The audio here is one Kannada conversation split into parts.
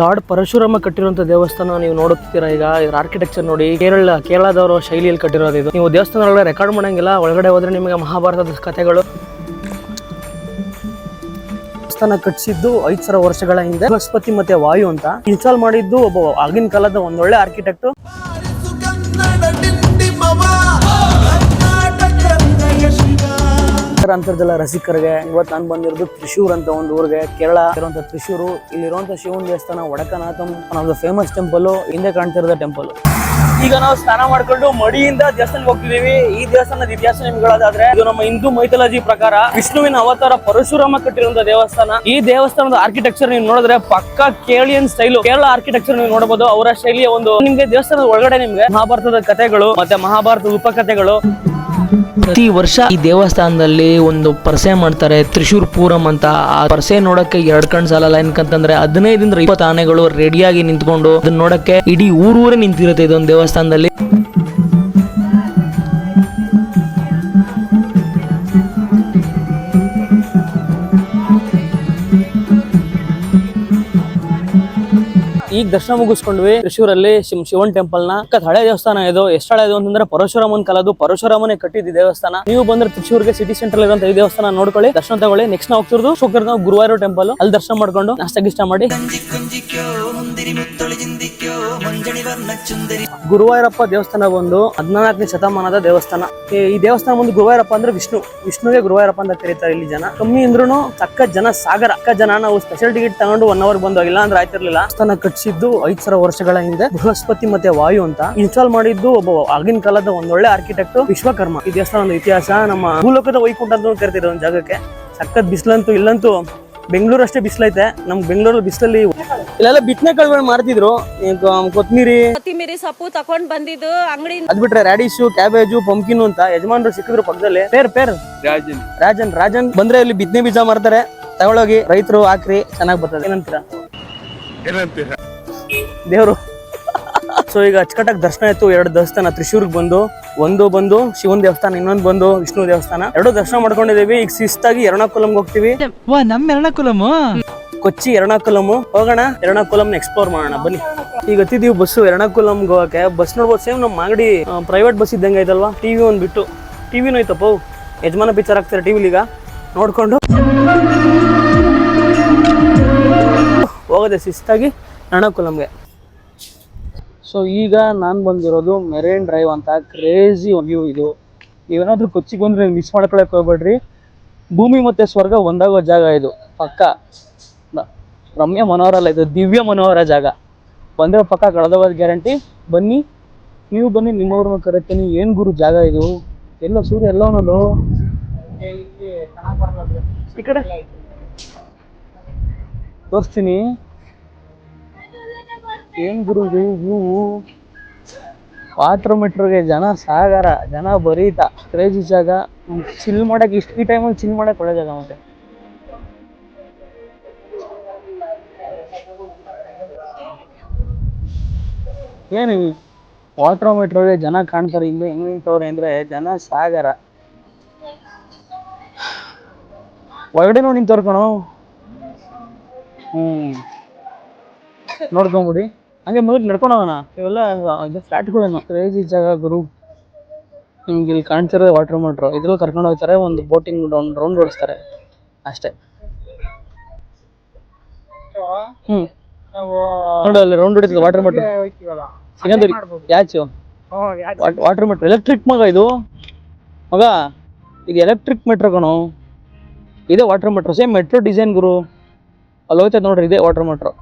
ಲಾರ್ಡ್ ಪರಶುರಾಮ ಕಟ್ಟಿರುವಂತ ದೇವಸ್ಥಾನ ನೀವು ನೋಡುತ್ತೀರಾ ಈಗ ಇದ್ರ ಆರ್ಕಿಟೆಕ್ಚರ್ ನೋಡಿ ಕೇರಳ, ಕೇರಳದವರ ಶೈಲಿಯಲ್ಲಿ ಕಟ್ಟಿರೋದು ಇದು. ನೀವು ದೇವಸ್ಥಾನ ಒಳಗಡೆ ರೆಕಾರ್ಡ್ ಮಾಡಂಗಿಲ್ಲ, ಒಳಗಡೆ ಹೋದ್ರೆ ನಿಮಗೆ ಮಹಾಭಾರತದ ಕಥೆಗಳು. ದೇವಸ್ಥಾನ ಕಟ್ಟಿಸಿದ್ದು ಐದ್ ಸಾವಿರ ವರ್ಷಗಳ ಹಿಂದೆ. ಬೃಹಸ್ಪತಿ ಮತ್ತೆ ವಾಯು ಅಂತ. ಇನ್ಸ್ಟಾಲ್ ಮಾಡಿದ್ದು ಒಬ್ಬ ಆಗಿನ ಕಾಲದ ಒಂದೊಳ್ಳೆ ಆರ್ಕಿಟೆಕ್ಟ್ ಅಂತರ್ಜಲ ರಸಿಕರಿಗೆ ಇವತ್ತು ನಾನು ಬಂದಿರೋದು ತ್ರಿಶೂರ್ ಅಂತ ಒಂದು ಊರಿಗೆ. ಕೇರಳ ಇರುವಂತ ತ್ರಿಶೂರು, ಇಲ್ಲಿರುವಂತ ಶಿವನ ದೇವಸ್ಥಾನ, ವಡಕನಾಥಂ ನಮ್ದು ಫೇಮಸ್ ಟೆಂಪಲ್ ಹಿಂದೆ ಕಾಣ್ತಿರೋದ ಟೆಂಪಲ್ ಈಗ ನಾವು ಸ್ನಾನ ಮಾಡ್ಕೊಂಡು ಮಡಿಯಿಂದ ದೇವಸ್ಥಾನಕ್ಕೆ ಹೋಗ್ತಿದೀವಿ ಈ ದೇವಸ್ಥಾನದ ಇತಿಹಾಸ ನಿಮ್ಗೆ ಹೇಳೋದಾದ್ರೆ ಇದು ನಮ್ಮ ಹಿಂದೂ ಮೈಥಾಲಜಿ ಪ್ರಕಾರ ವಿಷ್ಣುವಿನ ಅವತಾರ ಪರಶುರಾಮ ಕಟ್ಟಿರುವಂತ ದೇವಸ್ಥಾನ. ಈ ದೇವಸ್ಥಾನದ ಆರ್ಕಿಟೆಕ್ಚರ್ ನೀವು ನೋಡಿದ್ರೆ ಪಕ್ಕ ಕೇಳಿಯನ್ ಸ್ಟೈಲ್ ಕೇರಳ ಆರ್ಕಿಟೆಕ್ಚರ್ ನೀವು ನೋಡಬಹುದು ಅವರ ಶೈಲಿಯ ಒಂದು. ನಿಮ್ಗೆ ದೇವಸ್ಥಾನದ ಒಳಗಡೆ ನಿಮ್ಗೆ ಮಹಾಭಾರತದ ಕಥೆಗಳು ಮತ್ತೆ ಮಹಾಭಾರತದ ಉಪಕಥೆಗಳು ಪ್ರತಿ ವರ್ಷ ಈ ದೇವಸ್ಥಾನದಲ್ಲಿ ಒಂದು ಪರ್ಸೆ ಮಾಡ್ತಾರೆ, ತ್ರಿಶೂರ್ ಪೂರಂ ಅಂತ. ಆ ಪರ್ಸೆ ನೋಡಕ್ಕೆ ಎರಡ್ ಕಣ್ ಸಾಲಲ್ಲ ಏನಕಂತಂದ್ರೆ ಹದಿನೈದರಿಂದ ಇಪ್ಪತ್ತು ಆನೆಗಳು ರೆಡಿಯಾಗಿ ನಿಂತ್ಕೊಂಡು ಅದನ್ನ ನೋಡಕ್ಕೆ ಇಡೀ ಊರೂರೇ ನಿಂತಿರುತ್ತೆ ಇದೊಂದು ದೇವಸ್ಥಾನದಲ್ಲಿ. ಈಗ ದರ್ಶನ ಮುಗಿಸ್ಕೊಂಡ್ವಿ. ತ್ರಿಶೂರಲ್ಲಿ ಶಿವ ಶಿವನ್ ಟೆಂಪಲ್ನ ಹಳೆ ದೇವಸ್ಥಾನ ಇದು. ಎಷ್ಟು ಹಳೆ ಇದು ಅಂತಂದ್ರೆ ಪರಶುರಾಮನ್ ಕಲದು ಪರಶುರಾಮನೇ ಕಟ್ಟಿದ್ದು ದೇವಸ್ಥಾನ. ನೀವು ಬಂದ್ರೆ ತ್ರಿಶೂರ್ಗೆ ಸಿಟಿ ಸೆಂಟರ್ ಇರುವಂತ ಈ ದೇವಸ್ಥಾನ ನೋಡ್ಕೊಳ್ಳಿ. ದರ್ಶನ ತಗೊಳ್ಳಿ. ನೆಕ್ಸ್ಟ್ ನಾವು ಹೋಗ್ತಿರೋದು ಶುಕ್ರ ನಾವು ಗುರುವಾರ ಟೆಂಪಲ್ ಅಲ್ಲಿ ದರ್ಶನ ಮಾಡ್ಕೊಂಡು ನಾಷ್ಟ ಗಿಷ್ಟ ಮಾಡಿ. ಗುರುವಾಯೂರಪ್ಪ ದೇವಸ್ಥಾನ ಬಂದು ಹದಿನಾಲ್ಕನೇ ಶತಮಾನದ ದೇವಸ್ಥಾನ. ಈ- ದೇವಸ್ಥಾನ ಬಂದು ಗುರುವಾಯೂರಪ್ಪ ಅಂದ್ರೆ ವಿಷ್ಣು. ವಿಷ್ಣುಗೆ ಗುರುವಾರಪ್ಪ ಅಂತ ಕರೀತಾರೆ ಇಲ್ಲಿ ಜನ. ಕಮ್ಮಿ ಅಂದ್ರೂ ತಕ್ಕ ಜನ ಸಾಗರ. ಅಕ್ಕ ಜನ ನಾವು ಸ್ಪೆಷಲ್ ಟಿಕೆಟ್ ತಗೊಂಡು ಒನ್ ಅವರ್ ಬಂದು ಇಲ್ಲ ಅಂದ್ರೆ ಆಯ್ತಿರ್ಲಿಲ್ಲ. ದೇವಸ್ಥಾನ ಕಟ್ಟಿಸಿದ್ದು ಐದ್ ಸಾವಿರ ವರ್ಷಗಳ ಹಿಂದೆ ಬೃಹಸ್ಪತಿ ಮತ್ತೆ ವಾಯು ಅಂತ. ಇನ್ಸ್ಟಾಲ್ ಮಾಡಿದ್ದು ಒಬ್ಬ ಆಗಿನ ಕಾಲದ ಒಂದೊಳ್ಳೆ ಆರ್ಕಿಟೆಕ್ಟ್ ವಿಶ್ವಕರ್ಮ. ಈ ದೇವಸ್ಥಾನ ಒಂದು ಇತಿಹಾಸ ನಮ್ಮ ಭೂಲೋಕದ ವೈಕುಂಠ ಅಂತ ಕರಿತಿರೋ ಒಂದು ಜಾಗಕ್ಕೆ. ಸಖತ್ ಬಿಸಿಲಂತೂ ಇಲ್ಲಂತೂ ಬೆಂಗಳೂರು ಅಷ್ಟೇ ಬಿಸಿಲೈತೆ. ನಮ್ ಬೆಂಗಳೂರಲ್ಲಿ ಬಿಸಿಲಲ್ಲಿ ಇಲ್ಲೆಲ್ಲ ಬಿತ್ತನೆ ಕಾಳುಗಳು ಮಾಡ್ತಿದ್ರು ಕೊತ್ಮಿರಿ ಕೊತ್ಮೀರಿ ಕೊತ್ತಿಮೀರಿ ಸೊಪ್ಪು ತಕೊಂಡ್ ಬಂದಿದ್ದು ಅಂಗಡಿ ಅದ್ ಬಿಟ್ರೆ ರ್ಯಾಡಿಶು ಕ್ಯಾಬೇಜು ಪಂಕಿನ್ ಅಂತ ಯಜಮಾನರು ಸಿಕ್ಕಿದ್ರು ಪಕ್ಕದಲ್ಲಿ. Pair pair. ರಾಜನ್. ರಾಜನ್ ರಾಜನ್. ಬಂದ್ರೆ ಇಲ್ಲಿ ಬಿತ್ತನೆ ಬೀಜ ಮಾಡ್ತಾರೆ ತಗೊಳೋಗಿ ರೈತರು ಹಾಕ್ರಿ ಚೆನ್ನಾಗಿ ಬರ್ತದೆ. ಏನಂತೀರಾ? ದೇವ್ರು. ಸೊ ಈಗ ಅಚ್ಚುಕಟ್ಟಾಗಿ ದರ್ಶನ ಆಯ್ತು. ಎರಡು ದೇವಸ್ಥಾನ ತ್ರಿಶೂರ್ಗೆ ಬಂದು ಒಂದು ಬಂದು ಶಿವನ್ ದೇವಸ್ಥಾನ ಇನ್ನೊಂದು ಬಂದು ವಿಷ್ಣು ದೇವಸ್ಥಾನ. ಎರಡು ದರ್ಶನ ಮಾಡ್ಕೊಂಡಿದ್ದೀವಿ ಈಗ ಶಿಸ್ತಾಗಿ ಎರ್ಣಾಕುಲಂಗೆ ಹೋಗ್ತೀವಿ. ನಮ್ಮ ಎರಣಾಕುಲಮ್? ಕೊಚ್ಚಿ ಎರ್ಣಾಕುಲಮ್. ಹೋಗೋಣ ಎರಣಾಕುಲಂ ಎಕ್ಸ್ಪ್ಲೋರ್ ಮಾಡೋಣ. ಬನ್ನಿ. ಈಗ ಹತ್ತಿದೀವಿ ಬಸ್ಸು ಎರ್ಣಾಕುಲಂ ಹೋಗಕ್ಕೆ. ಬಸ್ ನೋಡ್ಬೋದು ಸೇಮ್ ನಮ್ಮ ಅಂಗಡಿ ಪ್ರೈವೇಟ್ ಬಸ್ ಇದ್ದಂಗೆ ಐತಲ್ವಾ? ಟಿವಿ ಒಂದು ಬಿಟ್ಟು. ಟಿವಿನೂ ಐತಪ್ಪ. ಯಜಮಾನ ಪಿಕ್ಚರ್ ಆಗ್ತಾರೆ ಟಿವಿಲಿ ಈಗ ನೋಡ್ಕೊಂಡು. ಹೋಗೋದೆ ಶಿಸ್ತಾಗಿ ಎರ್ಣಾಕುಲಂಗೆ ಸೊ ಈಗ ನಾನು ಬಂದಿರೋದು ಮೆರೇನ್ ಡ್ರೈವ್ ಅಂತ ಕ್ರೇಜಿ ವ್ಯೂ ಇದು. ಏನಾದರೂ ಕೊಚ್ಚಿಗೆ ಬಂದ್ರೆ ಮಿಸ್ ಮಾಡ್ಕೊಳಕ್ಕೆ ಹೋಗ್ಬೇಡ್ರಿ. ಭೂಮಿ ಮತ್ತೆ ಸ್ವರ್ಗ ಒಂದಾಗೋ ಜಾಗ ಇದು, ಪಕ್ಕ. ರಮ್ಯ ಮನೋಹರ ಅಲ್ಲ, ಇದು ದಿವ್ಯ ಮನೋಹರ ಜಾಗ. ಬಂದ್ರೆ ಪಕ್ಕ ಕಳೆದೋಗೋದು ಗ್ಯಾರಂಟಿ ಬನ್ನಿ, ನೀವು ಬನ್ನಿ, ನಿಮ್ಮವ್ರನ್ನ ಕರಿತೀನಿ. ಏನು ಗುರು ಜಾಗ ಇದು? ಎಲ್ಲ ಸೂರ್ಯ ಎಲ್ಲ ಅವನದು ಈ ಕಡೆ. ತೋರಿಸ್ತೀನಿ. ಏನ್ ಗುರು ನೀವು ವಾಟರ್ ಜನ ಸಾಗರ, ಜನ ಬರೀತ ಕ್ರೇಜಿ ಜಾಗ ಚಿಲ್ ಮಾಡಕ್ಕೆ ಇಷ್ಟು ಈ ಟೈಮಲ್ಲಿ ಚಿಲ್ ಮಾಡೋಕೆ ಒಳ್ಳೆ ಜಾಗ ಮತ್ತೆ. ಏನು ವಾಟರ್ ಜನ ಕಾಣ್ತಾರೆ, ಹಿಂಗೆ ಹೆಂಗ್ ನಿಂತವ್ರೆ ಅಂದ್ರೆ ಜನ ಸಾಗರ. ಒಳಗಡೆ ನೋಡಿ ನಿಂತವ್ರು ಕಣೋ. ಹ್ಮ್. ನೋಡ್ಕೊಂಬಿಡಿ ಹಂಗೆ ಮೊದಲು ನಡ್ಕೊಂಡು ಹೋಗೋಣ. ಇವೆಲ್ಲ ಇದು ಫ್ಲಾಟ್ಗಳೇನು ಕ್ರೇಜಿ ಜಾಗ ಗುರು. ನಿಮ್ಗೆ ಇಲ್ಲಿ ಕಾಣ್ತಿರೋದು ವಾಟರ್ ಮೋಟ್ರು ಇದ್ರಲ್ಲಿ ಕರ್ಕೊಂಡು ಹೋಗ್ತಾರೆ, ಒಂದು ಬೋಟಿಂಗ್ ಡೌನ್ ರೌಂಡ್ ಓಡಿಸ್ತಾರೆ. ಅಷ್ಟೇ. ಹ್ಞೂ ನೋಡು, ಅಲ್ಲಿ ರೌಂಡ್ ಹೊಡಿತದೆ ವಾಟರ್ ಮೋಟ್ರ್ ಸಿಗಂದೂರಿ ಯಾಚು? ವಾಟರ್ ಮೆಟ್ರೋ ಎಲೆಕ್ಟ್ರಿಕ್ ಮಗ ಇದು. ಮಗ, ಇದು ಎಲೆಕ್ಟ್ರಿಕ್ ಮೆಟ್ರೋ ಕಣೋ. ಇದೆ water metro same metro design ಗುರು. ಅಲ್ಲಿ ಹೋಗ್ತದೆ ನೋಡ್ರಿ, ಇದೆ ವಾಟರ್ ಮೆಟ್ರೋ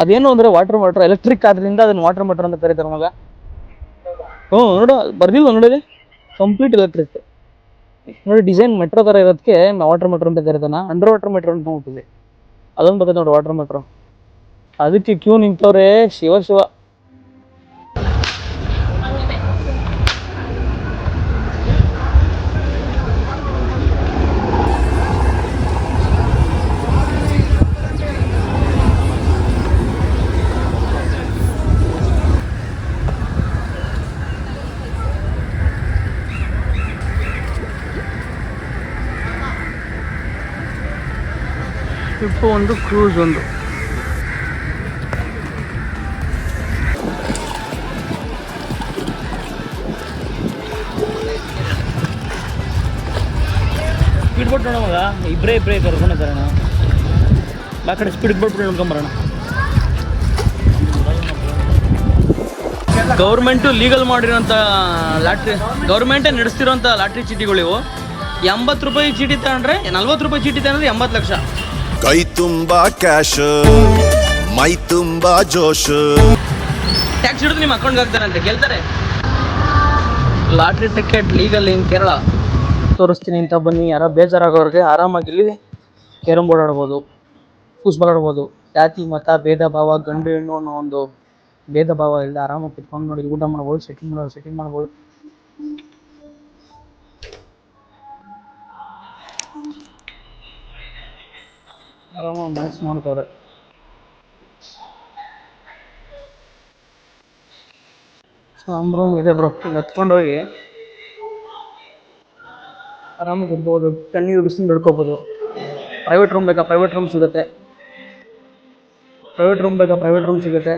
ಅದೇನು ಅಂದ್ರೆ ವಾಟರ್ ಮೋಟರ್ ಎಲೆಕ್ಟ್ರಿಕ್ ಆದ್ರಿಂದ ಅದನ್ನ ವಾಟರ್ ಮೋಟರ್ ಅಂತ ಕರೀತಾರೆ ಮಗ. ಹ್ಞೂ ನೋಡು ಬರ್ದಿಲ್ಲ ನೋಡಿ ಕಂಪ್ಲೀಟ್ ಎಲೆಕ್ಟ್ರಿಕ್ ನೋಡಿ ಡಿಸೈನ್ ಮೆಟ್ರೋ ಥರ ಇರೋದಕ್ಕೆ ವಾಟರ್ ಮೋಟರ್ ಅಂತ ಕರೀತಾನ. ಅಂಡರ್ ವಾಟರ್ ಮೆಟ್ರೋ ಅಂತ ಹೋಗ್ತಿದೆ ಅದೊಂದು ಬರ್ತದೆ ನೋಡಿ ವಾಟರ್ ಮೆಟ್ರೋ ಅದಕ್ಕೆ ಕ್ಯೂ ನಿಂತವ್ರೆ, ಶಿವ ಶಿವ. ಟ್ರಿಪ್ ಒಂದು ಕ್ರೂಸ್ ಒಂದು. ಸ್ಪೀಡ್ ಬೋಟ್ ನೋಡೋಣ ಇಬ್ಬರೇ ಇಬ್ಬರೇ ಕರ್ಕೊಂಡಿದ್ದಾರೆ ನಾವು ಆ ಕಡೆ ಸ್ಪೀಡ್ ಬೋಟ್ ನೋಡ್ಕೊಂಬರೋಣ ಗೌರ್ಮೆಂಟು ಲೀಗಲ್ ಮಾಡಿರೋಂಥ ಲಾಟ್ರಿ ಗೌರ್ಮೆಂಟೇ ನಡೆಸ್ತಿರೋಂಥ ಲಾಟ್ರಿ ಚೀಟಿಗಳಿವು ಎಂಬತ್ತು ರೂಪಾಯಿ ಚೀಟಿ ತಗೊಂಡ್ರೆ, ನಲ್ವತ್ತು ರೂಪಾಯಿ ಚೀಟಿ ತಗೊಂಡ್ರೆ ಎಂಬತ್ತು ಲಕ್ಷ. ಕೈ ತುಂಬಾ ಕ್ಯಾಶ್ ಮೈ ತುಂಬಾ ಜೋಶ್. ಟ್ಯಾಕ್ಸ್ ಹಿಡಿದು ನಿಮ್ಮ ಅಕೌಂಟ್ಗೆ ಅಂತ ಕೇಳ್ತಾರೆ. Lottery ticket legal in Kerala ತೋರಿಸ್ತೀನಿ ಅಂತ ಬನ್ನಿ. ಯಾರೋ ಬೇಜಾರಾಗೋರಿಗೆ ಆರಾಮಾಗಿ ಇಲ್ಲಿ ಬೋರ್ಡ್ ಆಡ್ಬೋದು. ಫುಟ್ಬಾಲ್ ಆಡ್ಬೋದು. ಜಾತಿ, ಮತ, ಭೇದ, ಭಾವ, ಗಂಡು, ಹೆಣ್ಣು ಅನ್ನೋ ಒಂದು ಭೇದ, ಭಾವ ಇಲ್ಲ. ಆರಾಮಾಗಿ ಕುತ್ಕೊಂಡು ನೋಡಿ. ಊಟ ಮಾಡ್ಬೋದು ಸೆಟ್ಟಿಂಗ್ ಮಾಡೋದು ಸೆಟ್ಟಿಂಗ್ ಮಾಡ್ಬೋದು. ಆರಾಮಾಗಿ ಮ್ಯಾಚ್ ಮಾಡ್ತವ್ರೆ. ಸಾಂಬ್ರಮ್ ರೂಮ್ ಇದೆ ಬ್ರೋ ಹತ್ಕೊಂಡು ಹೋಗಿ. ಆರಾಮಾಗಿ ಇರ್ಬೋದು ತಣ್ಣೀರು ಬಿಸಿಲು ನಡ್ಕೋಬೋದು. ಪ್ರೈವೇಟ್ ರೂಮ್ ಬೇಕಾ? ಪ್ರೈವೇಟ್ ರೂಮ್ ಸಿಗುತ್ತೆ. ಪ್ರೈವೇಟ್ ರೂಮ್ ಬೇಕಾ? ಪ್ರೈವೇಟ್ ರೂಮ್ ಸಿಗುತ್ತೆ.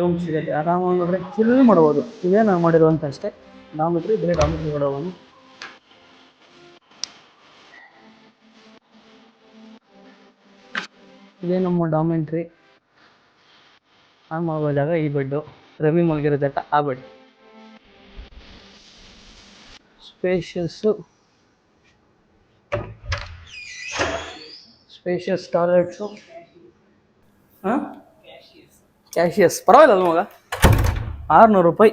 ರೂಮ್ ಸಿಗುತ್ತೆ. ಆರಾಮಾಗಿ ಚಿಲ್ ಮಾಡ್ಬೋದು. ಇದೇ ನಾವು ಮಾಡಿರುವಂಥ ಅಷ್ಟೇ. ಡಾಮಿಟ್ರಿ ಬೇರೆ ಡಾಮಿಟ್ರಿ ಕೊಡೋವನು ಇದೇ ನಮ್ಮ ಡಾಮೆಂಟ್ರಿ ಆನ್ ಮಲಗೋ ಈ ಬೆಡ್ಡು ರವಿ ಮಲಗಿರೋ ಆ ಬೆಡ್ ಸ್ಪೇಷಿಯಸ್ಸು ಸ್ಪೇಷಿಯಸ್ ಟಾಯ್ಲೆಟ್ಸು ಹಾಂ ಕ್ಯಾಶಿಯಸ್ ಪರವಾಗಿಲ್ಲ ಮಗ. ಆರುನೂರು ರೂಪಾಯಿ.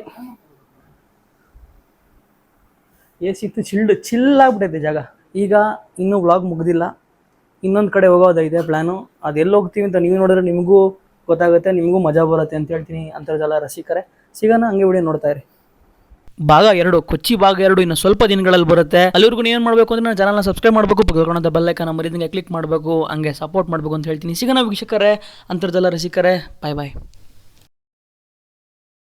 ಎ ಸಿ ಇತ್ತು ಚಿಲ್ಡ್ ಚಿಲ್ಲಾಗ್ಬಿಟ್ಟೈತೆ ಜಾಗ. ಈಗ ಇನ್ನೂ ವ್ಲಾಗ್ ಮುಗ್ದಿಲ್ಲ. ಇನ್ನೊಂದು ಕಡೆ ಹೋಗೋದೈತೆ ಪ್ಲ್ಯಾನು ಅದು ಎಲ್ಲಿ ಹೋಗ್ತೀವಿ ಅಂತ ನೀವು ನೋಡಿದ್ರೆ ನಿಮಗೂ ಗೊತ್ತಾಗುತ್ತೆ, ನಿಮಗೂ ಮಜಾ ಬರುತ್ತೆ ಅಂತ ಹೇಳ್ತೀನಿ ಅಂತರ್ಜಾಲ ರಸಿಕರೆ. ಸಿಗೋಣ, ಹಂಗೆ ಬಿಡಿ ನೋಡ್ತಾ ಇರಿ. ಭಾಗ ಎರಡು, ಕೊಚ್ಚಿ ಭಾಗ ಎರಡು ಇನ್ನು ಸ್ವಲ್ಪ ದಿನಗಳಲ್ಲಿ ಬರುತ್ತೆ. ಅಲ್ಲಿವರೆಗೂ ಏನು ಮಾಡಬೇಕು ಅಂದ್ರೆ ನಾನು ಚಾನಲ್ನ ಸಬ್ಸ್ಕ್ರೈಬ್ ಮಾಡಬೇಕು ಪಕ್ಕದ ಬೆಲ್ಲೈಕನ ಮರಿದಂಗೆ ಕ್ಲಿಕ್ ಮಾಡಬೇಕು, ಹಂಗೆ ಸಪೋರ್ಟ್ ಮಾಡಬೇಕು ಅಂತ ಹೇಳ್ತೀನಿ. ಸಿಗೋಣ ವೀಕ್ಷಕರೇ, ಅಂತರ್ಜಾಲ ರಸಿಕರೇ ಬಾಯ್ ಬಾಯ್